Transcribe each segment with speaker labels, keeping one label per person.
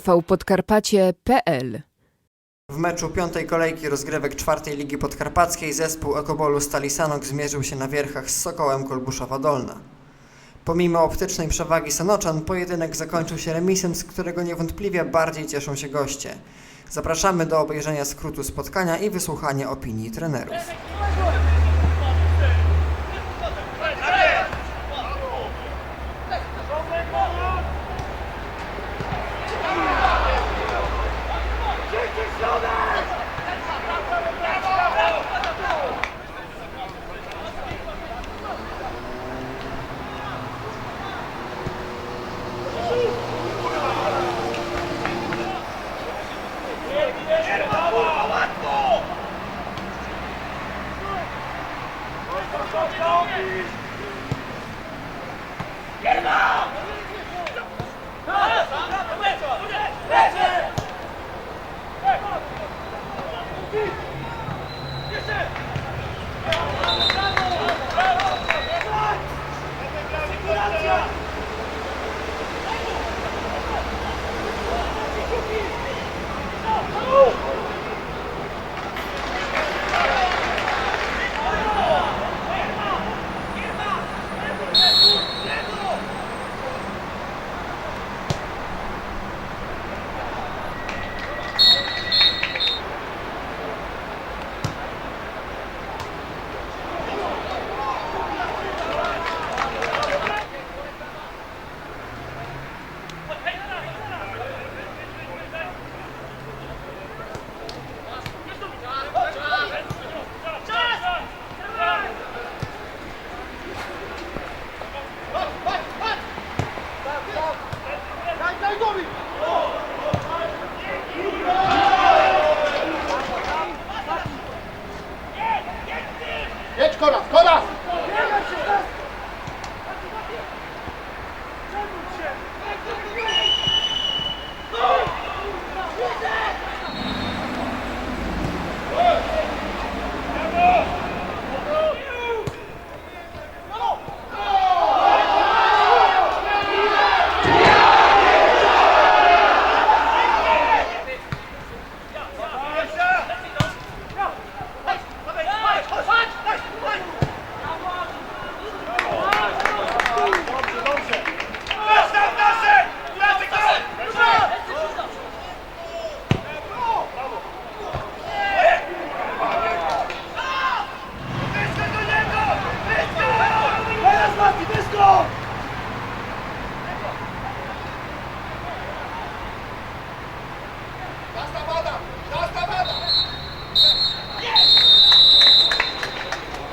Speaker 1: tvpodkarpacie.pl
Speaker 2: W meczu piątej kolejki rozgrywek czwartej Ligi Podkarpackiej zespół Ekobolu Stali Sanok zmierzył się na wierchach z Sokołem Kolbuszowa Dolna. Pomimo optycznej przewagi Sanoczan, pojedynek zakończył się remisem, z którego niewątpliwie bardziej cieszą się goście. Zapraszamy do obejrzenia skrótu spotkania i wysłuchania opinii trenerów.
Speaker 3: Stop, stop, stop.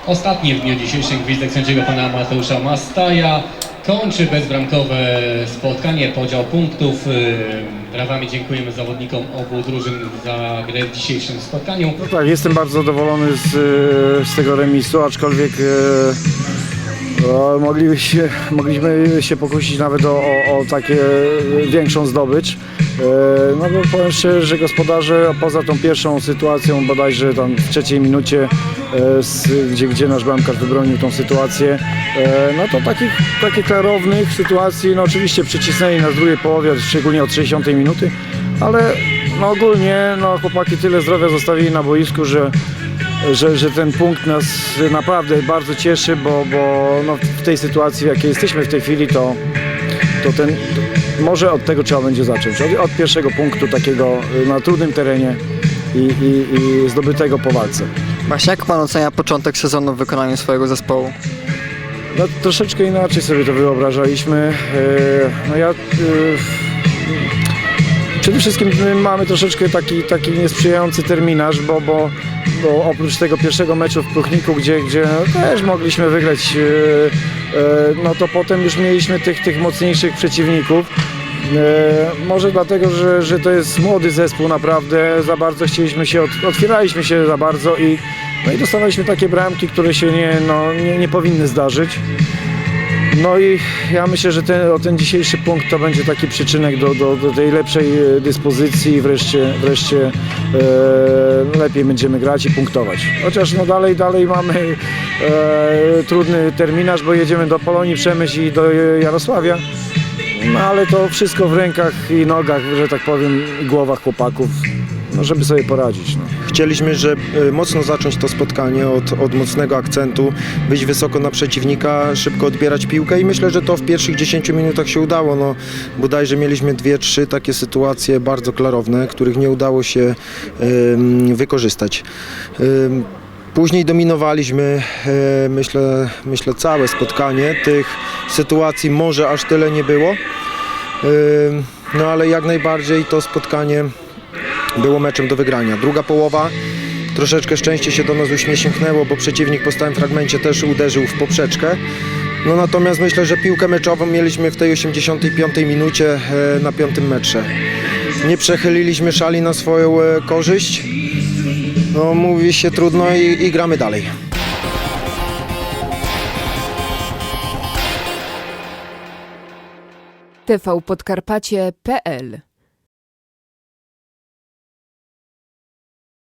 Speaker 4: Ostatni w dniu dzisiejszym gwizdek sędziego pana Mateusza Mastaja kończy bezbramkowe spotkanie, podział punktów. Yy, Brawami dziękujemy zawodnikom obu drużyn za grę w dzisiejszym spotkaniu.
Speaker 5: No tak, jestem bardzo zadowolony z, e, z tego remisu, aczkolwiek e, o, mogliśmy, mogliśmy się pokusić nawet o, o, o takie większą zdobycz. E, no bo powiem szczerze, że gospodarze poza tą pierwszą sytuacją bodajże tam w trzeciej minucie, e, gdzie, gdzie nasz bramkarz wybronił tą sytuację, e, no to takich, takich klarownych sytuacji, no oczywiście przycisnęli nas w drugiej połowie, szczególnie od 60 minuty, ale no ogólnie no chłopaki tyle zdrowia zostawili na boisku, że, że, że ten punkt nas naprawdę bardzo cieszy, bo, bo no w tej sytuacji, w jakiej jesteśmy w tej chwili, to, to ten, może od tego trzeba będzie zacząć. Od, od pierwszego punktu takiego y, na trudnym terenie i, i, i zdobytego po walce.
Speaker 2: Właśnie jak Pan ocenia początek sezonu w wykonaniu swojego zespołu?
Speaker 5: No, troszeczkę inaczej sobie to wyobrażaliśmy. E, No ja e, przede wszystkim my mamy troszeczkę taki, taki niesprzyjający terminarz, bo, bo, bo oprócz tego pierwszego meczu w Pruchniku, gdzie, gdzie też mogliśmy wygrać, no to potem już mieliśmy tych, tych mocniejszych przeciwników. E, Może dlatego, że, że to jest młody zespół naprawdę, za bardzo chcieliśmy się, otwieraliśmy się za bardzo i, no i dostawaliśmy takie bramki, które się nie, no, nie, nie powinny zdarzyć. No i ja myślę, że ten, o ten dzisiejszy punkt to będzie taki przyczynek do, do, do tej lepszej e, dyspozycji i wreszcie, wreszcie e, lepiej będziemy grać i punktować. Chociaż no dalej, dalej mamy e, trudny terminarz, bo jedziemy do Polonii Przemyśl i do Jarosławia. No ale to wszystko w rękach i nogach, że tak powiem, i głowach chłopaków, no, żeby sobie poradzić. No.
Speaker 1: Chcieliśmy, że e, mocno zacząć to spotkanie od, od mocnego akcentu, być wysoko na przeciwnika, szybko odbierać piłkę i myślę, że to w pierwszych 10 minutach się udało. No, bodajże mieliśmy dwie, trzy takie sytuacje bardzo klarowne, których nie udało się wykorzystać. Później dominowaliśmy, e, myślę, myślę, całe spotkanie. Tych sytuacji może aż tyle nie było. Em, No ale jak najbardziej to spotkanie było meczem do wygrania. Druga połowa, troszeczkę szczęście się do nas uśmiechnęło, bo przeciwnik po stałym fragmencie też uderzył w poprzeczkę. No natomiast myślę, że piłkę meczową mieliśmy w tej 85 minucie e, na piątym metrze. Nie przechyliliśmy szali na swoją e, korzyść. No mówi się trudno i, i gramy dalej.
Speaker 3: tvpodkarpacie.pl